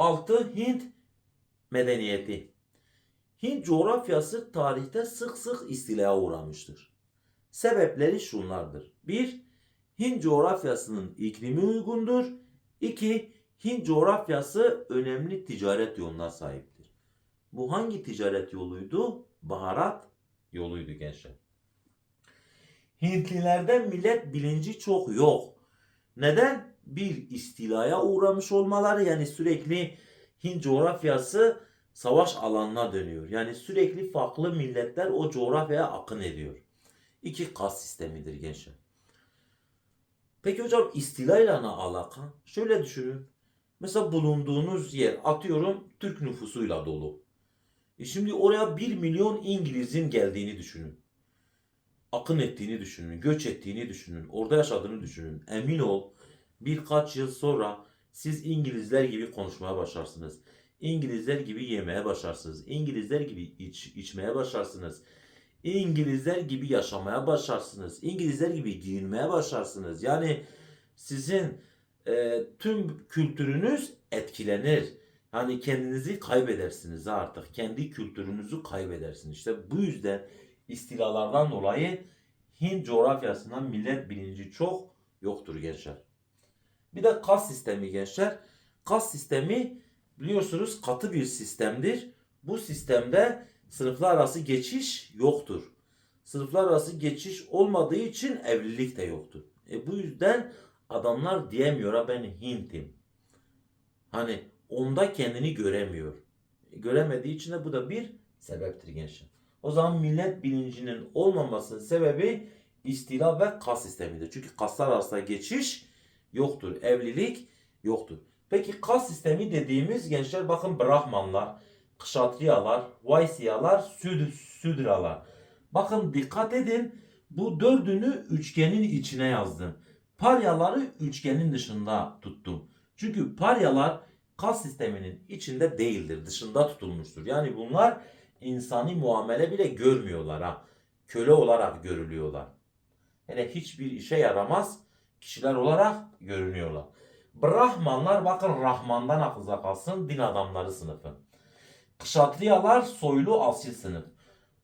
6. Hint medeniyeti. Hint coğrafyası tarihte sık sık istilaya uğramıştır. Sebepleri şunlardır. 1. Hint coğrafyasının iklimi uygundur. 2. Hint coğrafyası önemli ticaret yoluna sahiptir. Bu hangi ticaret yoluydu? Baharat yoluydu gençler. Hintlilerde millet bilinci çok yok. Neden? Bir istilaya uğramış olmaları yani sürekli Hint coğrafyası savaş alanına dönüyor. Yani sürekli farklı milletler o coğrafyaya akın ediyor. İki kas sistemidir gençler. Peki hocam istilayla ne alaka? Şöyle düşünün. Mesela bulunduğunuz yer atıyorum Türk nüfusuyla dolu. E şimdi oraya 1 milyon İngiliz'in geldiğini düşünün. Akın ettiğini düşünün, göç ettiğini düşünün, orada yaşadığını düşünün. Emin ol birkaç yıl sonra siz İngilizler gibi konuşmaya başlarsınız. İngilizler gibi yemeye başlarsınız. İngilizler gibi iç, içmeye başlarsınız. İngilizler gibi yaşamaya başlarsınız. İngilizler gibi giyinmeye başlarsınız. Yani sizin e, tüm kültürünüz etkilenir. Hani kendinizi kaybedersiniz artık. Kendi kültürünüzü kaybedersiniz. İşte bu yüzden istilalardan dolayı Hint coğrafyasından millet bilinci çok yoktur gençler. Bir de kas sistemi gençler. Kas sistemi biliyorsunuz katı bir sistemdir. Bu sistemde sınıflar arası geçiş yoktur. Sınıflar arası geçiş olmadığı için evlilik de yoktur. E bu yüzden adamlar diyemiyor ha ben Hint'im. Hani onda kendini göremiyor. E, göremediği için de bu da bir sebeptir gençler. O zaman millet bilincinin olmamasının sebebi istila ve kas sistemidir. Çünkü kaslar arasında geçiş yoktur. Evlilik yoktur. Peki kas sistemi dediğimiz gençler bakın Brahmanlar, Kşatriyalar, Vaisyalar, Süd Südralar. Bakın dikkat edin bu dördünü üçgenin içine yazdım. Paryaları üçgenin dışında tuttum. Çünkü paryalar kas sisteminin içinde değildir. Dışında tutulmuştur. Yani bunlar insani muamele bile görmüyorlar ha. Köle olarak görülüyorlar. Hele hiçbir işe yaramaz kişiler olarak görünüyorlar. Brahmanlar bakın Rahman'dan akılda kalsın din adamları sınıfı. Kşatriyalar soylu asil sınıf.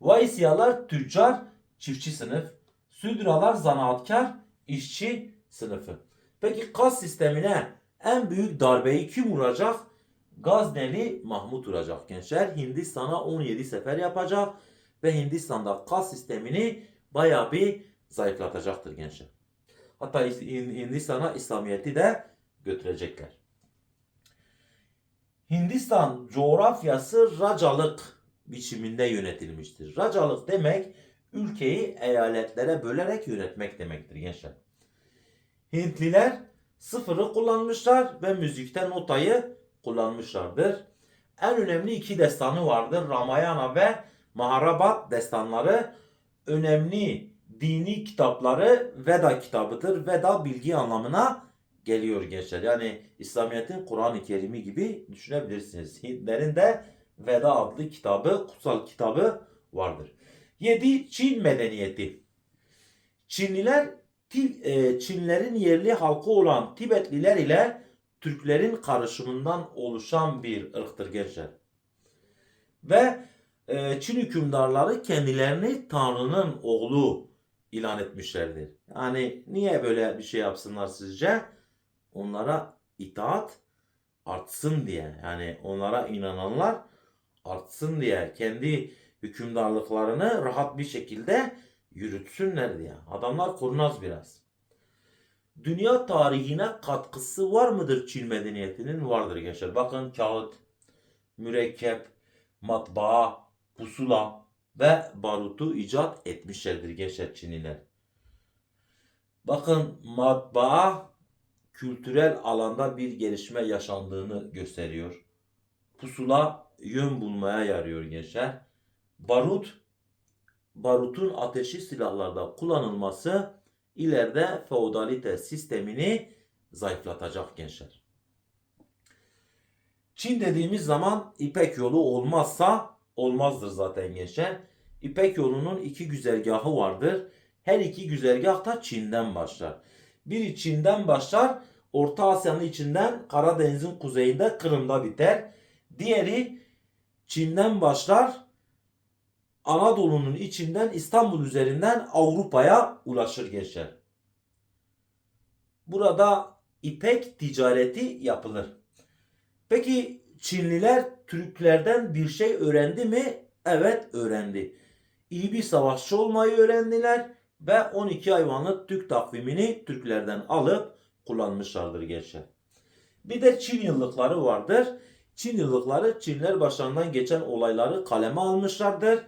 Vaisyalar tüccar çiftçi sınıf. Südralar zanaatkar işçi sınıfı. Peki kas sistemine en büyük darbeyi kim vuracak? Gazneli Mahmut vuracak gençler. Hindistan'a 17 sefer yapacak ve Hindistan'da kas sistemini bayağı bir zayıflatacaktır gençler. Hatta Hindistan'a İslamiyet'i de götürecekler. Hindistan coğrafyası racalık biçiminde yönetilmiştir. Racalık demek ülkeyi eyaletlere bölerek yönetmek demektir gençler. Hintliler sıfırı kullanmışlar ve müzikte notayı kullanmışlardır. En önemli iki destanı vardır. Ramayana ve Maharabat destanları önemli dini kitapları Veda kitabıdır. Veda bilgi anlamına geliyor gençler. Yani İslamiyet'in Kur'an-ı Kerim'i gibi düşünebilirsiniz. Hintlerin de Veda adlı kitabı, kutsal kitabı vardır. 7. Çin medeniyeti. Çinliler e, Çinlerin yerli halkı olan Tibetliler ile Türklerin karışımından oluşan bir ırktır gençler. Ve e, Çin hükümdarları kendilerini Tanrı'nın oğlu ilan etmişlerdir. Yani niye böyle bir şey yapsınlar sizce? Onlara itaat artsın diye. Yani onlara inananlar artsın diye. Kendi hükümdarlıklarını rahat bir şekilde yürütsünler diye. Adamlar kurnaz biraz. Dünya tarihine katkısı var mıdır Çin medeniyetinin? Vardır gençler. Bakın kağıt, mürekkep, matbaa, pusula ve barutu icat etmişlerdir gençler Çinliler. Bakın matbaa kültürel alanda bir gelişme yaşandığını gösteriyor. Pusula yön bulmaya yarıyor gençler. Barut barutun ateşi silahlarda kullanılması ileride feodalite sistemini zayıflatacak gençler. Çin dediğimiz zaman İpek yolu olmazsa olmazdır zaten gençler. İpek yolunun iki güzergahı vardır. Her iki güzergah da Çin'den başlar. Biri Çin'den başlar, Orta Asya'nın içinden Karadeniz'in kuzeyinde Kırım'da biter. Diğeri Çin'den başlar. Anadolu'nun içinden İstanbul üzerinden Avrupa'ya ulaşır geçer. Burada ipek ticareti yapılır. Peki Çinliler Türklerden bir şey öğrendi mi? Evet öğrendi. İyi bir savaşçı olmayı öğrendiler ve 12 hayvanlık Türk takvimini Türklerden alıp kullanmışlardır gençler. Bir de Çin yıllıkları vardır. Çin yıllıkları Çinler başlarından geçen olayları kaleme almışlardır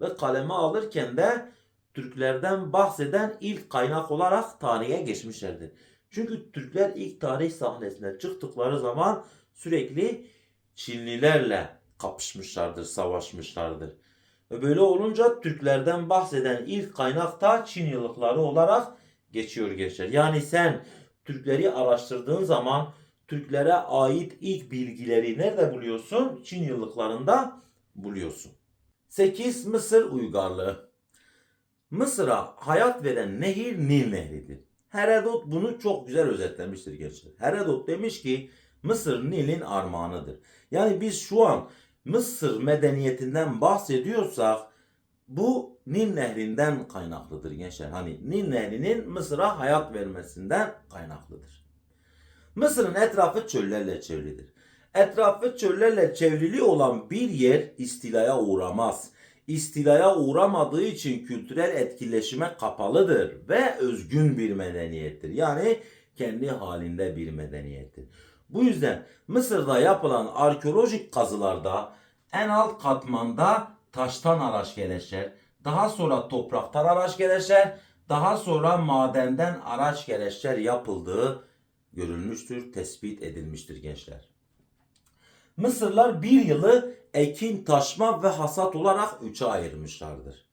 ve kaleme alırken de Türklerden bahseden ilk kaynak olarak tarihe geçmişlerdir. Çünkü Türkler ilk tarih sahnesine çıktıkları zaman sürekli Çinlilerle kapışmışlardır, savaşmışlardır. Ve böyle olunca Türklerden bahseden ilk kaynak da Çin olarak geçiyor gençler. Yani sen Türkleri araştırdığın zaman Türklere ait ilk bilgileri nerede buluyorsun? Çin yıllıklarında buluyorsun. 8. Mısır uygarlığı. Mısır'a hayat veren nehir Nil Nehri'dir. Herodot bunu çok güzel özetlemiştir gençler. Herodot demiş ki Mısır Nil'in armağanıdır. Yani biz şu an Mısır medeniyetinden bahsediyorsak bu Nil Nehri'nden kaynaklıdır gençler. Hani Nil Nehri'nin Mısır'a hayat vermesinden kaynaklıdır. Mısır'ın etrafı çöllerle çevrilidir. Etrafı çöllerle çevrili olan bir yer istilaya uğramaz. İstilaya uğramadığı için kültürel etkileşime kapalıdır ve özgün bir medeniyettir. Yani kendi halinde bir medeniyettir. Bu yüzden Mısır'da yapılan arkeolojik kazılarda en alt katmanda taştan araç gereçler, daha sonra topraktan araç gereçler, daha sonra madenden araç gereçler yapıldığı görülmüştür, tespit edilmiştir gençler. Mısırlar bir yılı ekin, taşma ve hasat olarak üçe ayırmışlardır.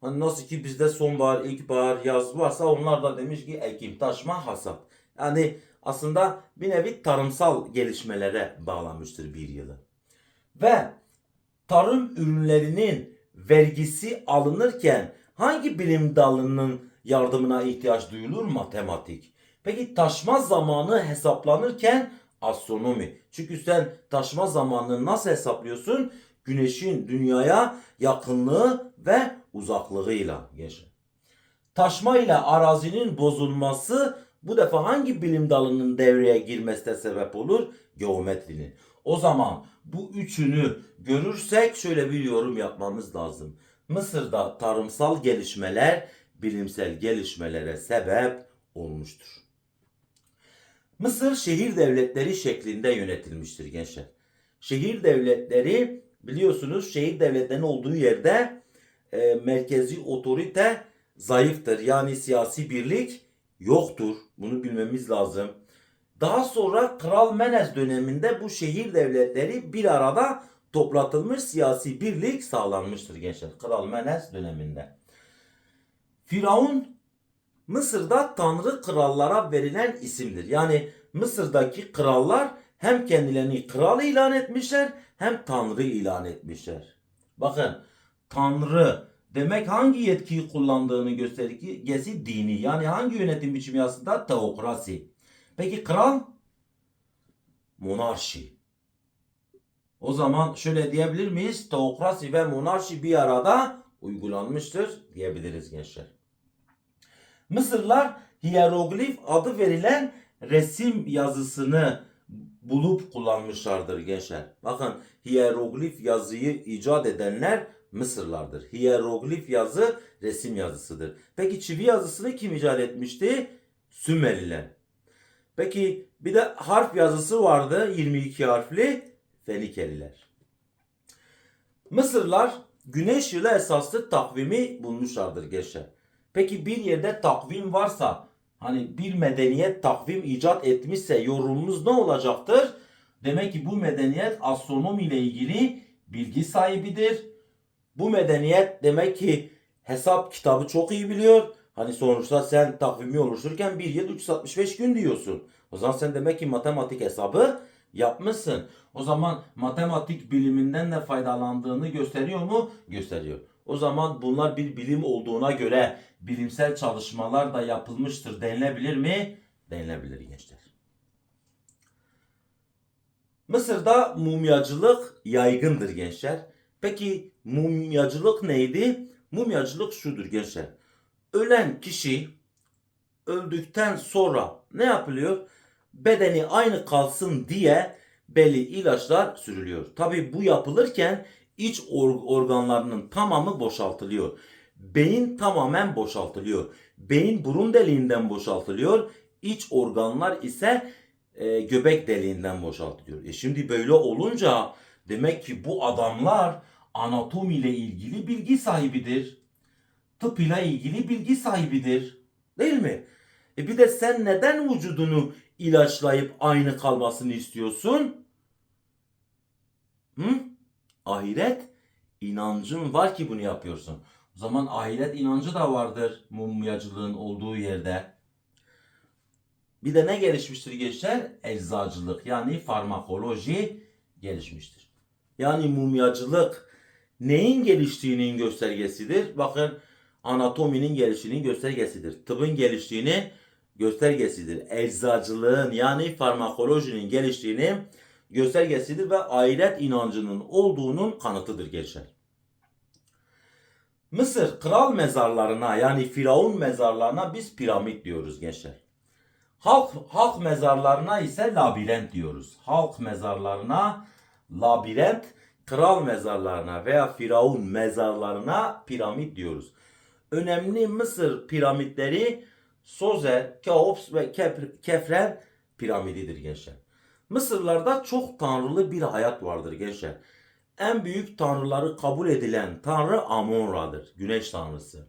Hani nasıl ki bizde sonbahar, ilkbahar, yaz varsa onlar da demiş ki ekim, taşma, hasat. Yani aslında bir nevi tarımsal gelişmelere bağlanmıştır bir yılı. Ve tarım ürünlerinin vergisi alınırken hangi bilim dalının yardımına ihtiyaç duyulur? Matematik. Peki taşma zamanı hesaplanırken astronomi. Çünkü sen taşma zamanını nasıl hesaplıyorsun? Güneşin dünyaya yakınlığı ve uzaklığıyla gençler. Taşma ile arazinin bozulması bu defa hangi bilim dalının devreye girmesine sebep olur? Geometrinin. O zaman bu üçünü görürsek şöyle bir yorum yapmamız lazım. Mısır'da tarımsal gelişmeler bilimsel gelişmelere sebep olmuştur. Mısır şehir devletleri şeklinde yönetilmiştir gençler. Şehir devletleri biliyorsunuz şehir devletlerinin olduğu yerde e, merkezi otorite zayıftır. Yani siyasi birlik yoktur. Bunu bilmemiz lazım. Daha sonra Kral Menes döneminde bu şehir devletleri bir arada toplatılmış siyasi birlik sağlanmıştır gençler. Kral Menes döneminde. Firavun Mısır'da tanrı krallara verilen isimdir. Yani Mısır'daki krallar hem kendilerini kral ilan etmişler hem tanrı ilan etmişler. Bakın tanrı demek hangi yetkiyi kullandığını göstergesi dini. Yani hangi yönetim biçimi aslında teokrasi. Peki kral monarşi. O zaman şöyle diyebilir miyiz? Teokrasi ve monarşi bir arada uygulanmıştır diyebiliriz gençler. Mısırlar hieroglif adı verilen resim yazısını bulup kullanmışlardır gençler. Bakın hieroglif yazıyı icat edenler Mısırlardır. Hieroglif yazı resim yazısıdır. Peki çivi yazısını kim icat etmişti? Sümerliler. Peki bir de harf yazısı vardı 22 harfli Fenikeliler. Mısırlar güneş yılı esaslı takvimi bulmuşlardır gençler. Peki bir yerde takvim varsa hani bir medeniyet takvim icat etmişse yorumumuz ne olacaktır? Demek ki bu medeniyet astronomi ile ilgili bilgi sahibidir. Bu medeniyet demek ki hesap kitabı çok iyi biliyor. Hani sonuçta sen takvimi oluştururken bir yıl 365 gün diyorsun. O zaman sen demek ki matematik hesabı yapmışsın. O zaman matematik biliminden de faydalandığını gösteriyor mu? Gösteriyor. O zaman bunlar bir bilim olduğuna göre bilimsel çalışmalar da yapılmıştır denilebilir mi? denilebilir gençler. Mısır'da mumyacılık yaygındır gençler. Peki mumyacılık neydi? Mumyacılık şudur gençler. Ölen kişi öldükten sonra ne yapılıyor? Bedeni aynı kalsın diye belli ilaçlar sürülüyor. Tabi bu yapılırken iç or- organlarının tamamı boşaltılıyor. Beyin tamamen boşaltılıyor. Beyin burun deliğinden boşaltılıyor. İç organlar ise e, göbek deliğinden boşaltılıyor. E şimdi böyle olunca demek ki bu adamlar anatomiyle ilgili bilgi sahibidir. Tıp ile ilgili bilgi sahibidir. Değil mi? E bir de sen neden vücudunu ilaçlayıp aynı kalmasını istiyorsun? Hı? Ahiret inancın var ki bunu yapıyorsun. O zaman ahiret inancı da vardır mumyacılığın olduğu yerde. Bir de ne gelişmiştir gençler? Eczacılık yani farmakoloji gelişmiştir. Yani mumyacılık neyin geliştiğinin göstergesidir? Bakın anatominin geliştiğinin göstergesidir. Tıbbın geliştiğinin göstergesidir. Eczacılığın yani farmakolojinin geliştiğinin göstergesidir ve ahiret inancının olduğunun kanıtıdır gençler. Mısır kral mezarlarına yani firavun mezarlarına biz piramit diyoruz gençler. Halk halk mezarlarına ise labirent diyoruz. Halk mezarlarına labirent, kral mezarlarına veya firavun mezarlarına piramit diyoruz. Önemli Mısır piramitleri Sozer, Keops ve Kefren piramididir gençler. Mısırlarda çok tanrılı bir hayat vardır gençler. En büyük tanrıları kabul edilen tanrı Amon-Ra'dır. Güneş tanrısı.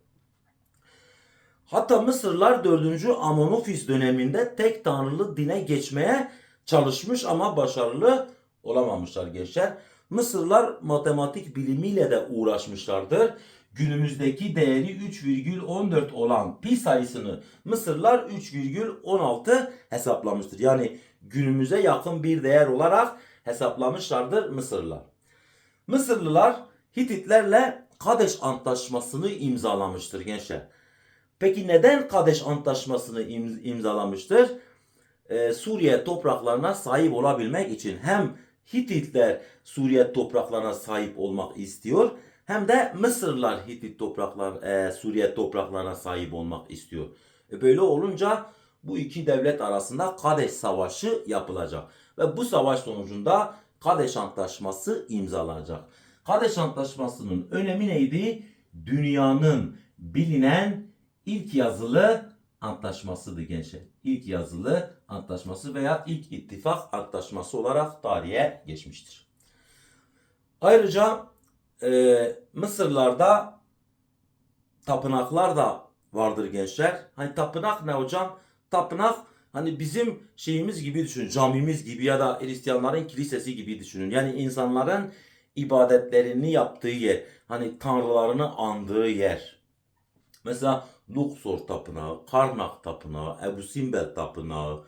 Hatta Mısırlar 4. Amonofis döneminde tek tanrılı dine geçmeye çalışmış ama başarılı olamamışlar gençler. Mısırlar matematik bilimiyle de uğraşmışlardır. Günümüzdeki değeri 3,14 olan pi sayısını Mısırlar 3,16 hesaplamıştır. Yani günümüze yakın bir değer olarak hesaplamışlardır Mısırlılar. Mısırlılar Hititlerle Kadeş Antlaşması'nı imzalamıştır gençler. Peki neden Kadeş Antlaşması'nı im- imzalamıştır? Ee, Suriye topraklarına sahip olabilmek için hem Hititler Suriye topraklarına sahip olmak istiyor hem de Mısırlılar Hitit topraklar e, Suriye topraklarına sahip olmak istiyor. E, böyle olunca bu iki devlet arasında Kadeş Savaşı yapılacak ve bu savaş sonucunda Kadeş Antlaşması imzalanacak. Kadeş Antlaşması'nın önemi neydi? Dünyanın bilinen ilk yazılı antlaşmasıdır gençler. İlk yazılı antlaşması veya ilk ittifak antlaşması olarak tarihe geçmiştir. Ayrıca e, Mısırlarda tapınaklar da vardır gençler. Hani tapınak ne hocam? Tapınak hani bizim şeyimiz gibi düşünün. Camimiz gibi ya da Hristiyanların kilisesi gibi düşünün. Yani insanların ibadetlerini yaptığı yer. Hani tanrılarını andığı yer. Mesela Luxor Tapınağı, Karnak Tapınağı, Ebu Simbel Tapınağı,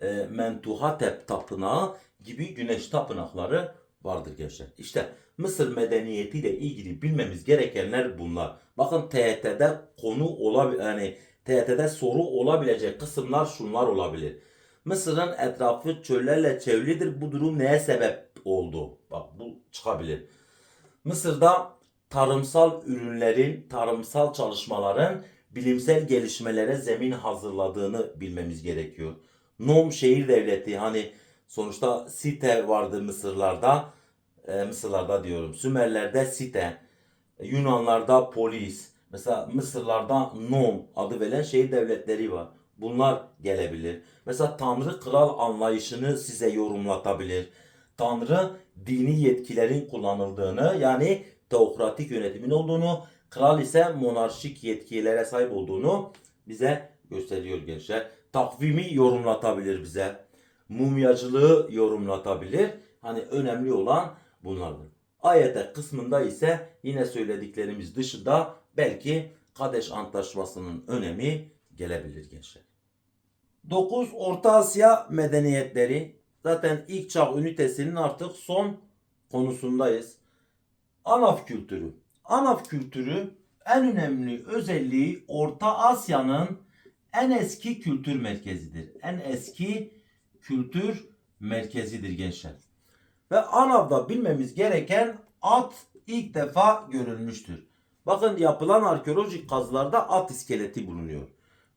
e, Mentuhatep Tapınağı gibi güneş tapınakları vardır gençler. İşte Mısır medeniyetiyle ilgili bilmemiz gerekenler bunlar. Bakın TYT'de konu olabilir, yani TYT'de soru olabilecek kısımlar şunlar olabilir. Mısır'ın etrafı çöllerle çevrilidir. Bu durum neye sebep oldu? Bak bu çıkabilir. Mısır'da tarımsal ürünlerin, tarımsal çalışmaların bilimsel gelişmelere zemin hazırladığını bilmemiz gerekiyor. Nom şehir devleti hani sonuçta site vardı Mısırlarda. E, Mısırlarda diyorum. Sümerler'de site. Yunanlarda polis. Mesela Mısırlarda Nom adı verilen şehir devletleri var. Bunlar gelebilir. Mesela Tanrı kral anlayışını size yorumlatabilir. Tanrı dini yetkilerin kullanıldığını yani teokratik yönetimin olduğunu, kral ise monarşik yetkilere sahip olduğunu bize gösteriyor gençler. Takvimi yorumlatabilir bize. Mumyacılığı yorumlatabilir. Hani önemli olan bunlardır. Ayete kısmında ise yine söylediklerimiz dışında belki Kadeş Antlaşması'nın önemi gelebilir gençler. 9 Orta Asya medeniyetleri zaten ilk çağ ünitesinin artık son konusundayız. Anaf kültürü. Anaf kültürü en önemli özelliği Orta Asya'nın en eski kültür merkezidir. En eski kültür merkezidir gençler. Ve Anav'da bilmemiz gereken at ilk defa görülmüştür. Bakın yapılan arkeolojik kazılarda at iskeleti bulunuyor.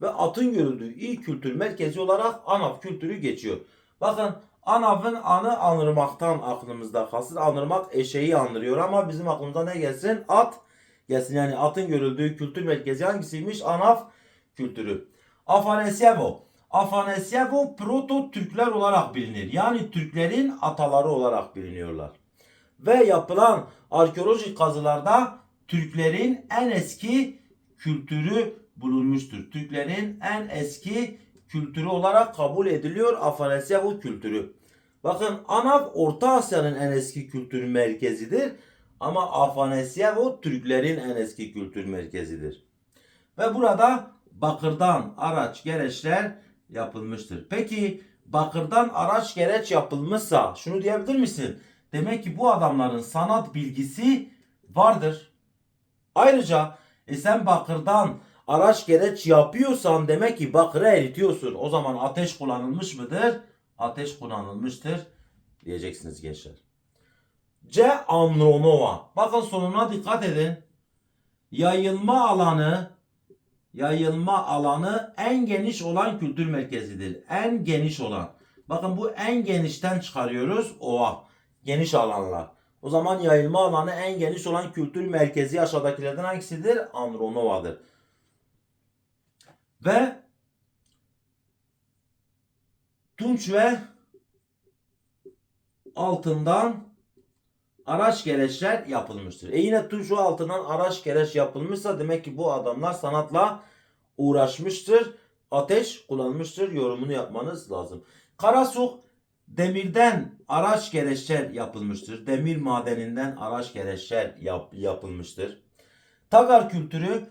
Ve atın görüldüğü ilk kültür merkezi olarak Anav kültürü geçiyor. Bakın Anav'ın anı anırmaktan aklımızda kalsın. Anırmak eşeği andırıyor ama bizim aklımıza ne gelsin? At gelsin. Yani atın görüldüğü kültür merkezi hangisiymiş? Anav kültürü. Afanesyevo. Afanesyevo Proto Türkler olarak bilinir. Yani Türklerin ataları olarak biliniyorlar. Ve yapılan arkeolojik kazılarda Türklerin en eski kültürü bulunmuştur. Türklerin en eski kültürü olarak kabul ediliyor Afanesyevo kültürü. Bakın Anav Orta Asya'nın en eski kültür merkezidir. Ama Afanesyevo Türklerin en eski kültür merkezidir. Ve burada bakırdan araç gereçler yapılmıştır. Peki bakırdan araç gereç yapılmışsa şunu diyebilir misin? Demek ki bu adamların sanat bilgisi vardır. Ayrıca e sen bakırdan araç gereç yapıyorsan demek ki bakırı eritiyorsun. O zaman ateş kullanılmış mıdır? Ateş kullanılmıştır diyeceksiniz gençler. C. Andronova. Bakın sonuna dikkat edin. Yayılma alanı yayılma alanı en geniş olan kültür merkezidir. En geniş olan. Bakın bu en genişten çıkarıyoruz. Ova. Geniş alanlar. O zaman yayılma alanı en geniş olan kültür merkezi aşağıdakilerden hangisidir? Andronova'dır. Ve Tunç ve altından araç gereçler yapılmıştır. E yine Tunç ve altından araç gereç yapılmışsa demek ki bu adamlar sanatla uğraşmıştır. Ateş kullanmıştır. Yorumunu yapmanız lazım. Karasuk demirden araç gereçler yapılmıştır. Demir madeninden araç gereçler yap, yapılmıştır. Tagar kültürü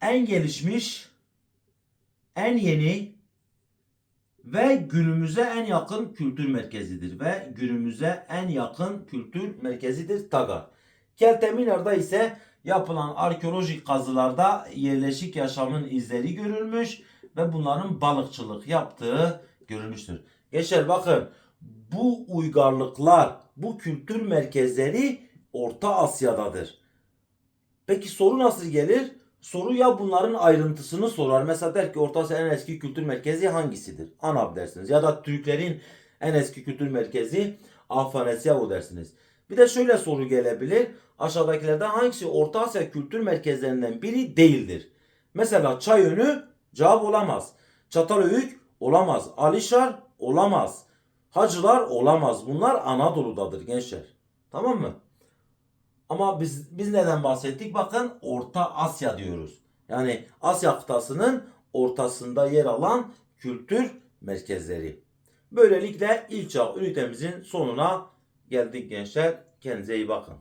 en gelişmiş, en yeni ve günümüze en yakın kültür merkezidir ve günümüze en yakın kültür merkezidir Tagar. Kelteminar'da ise yapılan arkeolojik kazılarda yerleşik yaşamın izleri görülmüş ve bunların balıkçılık yaptığı görülmüştür. Gençler bakın bu uygarlıklar, bu kültür merkezleri Orta Asya'dadır. Peki soru nasıl gelir? Soru ya bunların ayrıntısını sorar. Mesela der ki Orta Asya'nın en eski kültür merkezi hangisidir? Anab dersiniz. Ya da Türklerin en eski kültür merkezi Afanesyavu dersiniz. Bir de şöyle soru gelebilir. Aşağıdakilerden hangisi Orta Asya kültür merkezlerinden biri değildir? Mesela Çayönü cevap olamaz. Çatalhöyük olamaz. Alişar olamaz. Hacılar olamaz. Bunlar Anadolu'dadır gençler. Tamam mı? Ama biz biz neden bahsettik? Bakın Orta Asya diyoruz. Yani Asya kıtasının ortasında yer alan kültür merkezleri. Böylelikle ilk çağ ünitemizin sonuna geldik gençler. Kendinize iyi bakın.